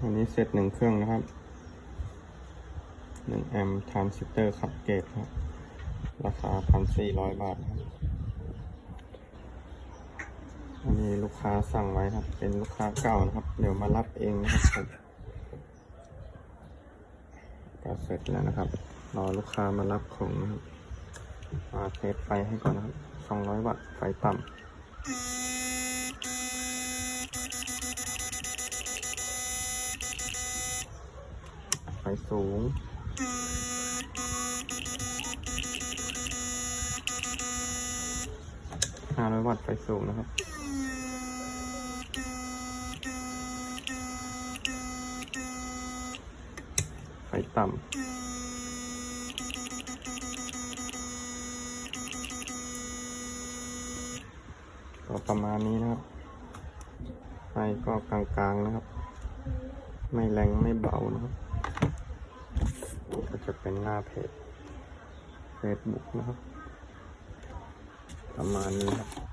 อันนี้เซตหนึ่งเครื่องนะครับหนึ่งแอมป์ทรานซิสเตอร์ขับเกตครับ ราคาพันสี่ร้อยบาทครับอันนี้ลูกค้าสั่งไว้ครับ เป็นลูกค้าเก่านะครับ เดี๋ยวมารับเองนะครับผมก็เสร็จแล้วนะครับ รอลูกค้ามารับของนะครับมาเทสไฟให้ก่อนนะครับ200วัตต์ไฟต่ำ ไฟสูง500วัตต์ไฟสูงนะครับไฟต่ำก็ประมาณนี้นะครับ ไฟก็กลางๆนะครับ ไม่แรงไม่เบานะครับ จะเป็นหน้าเพจ Facebook นะครับ ประมาณนี้ครับ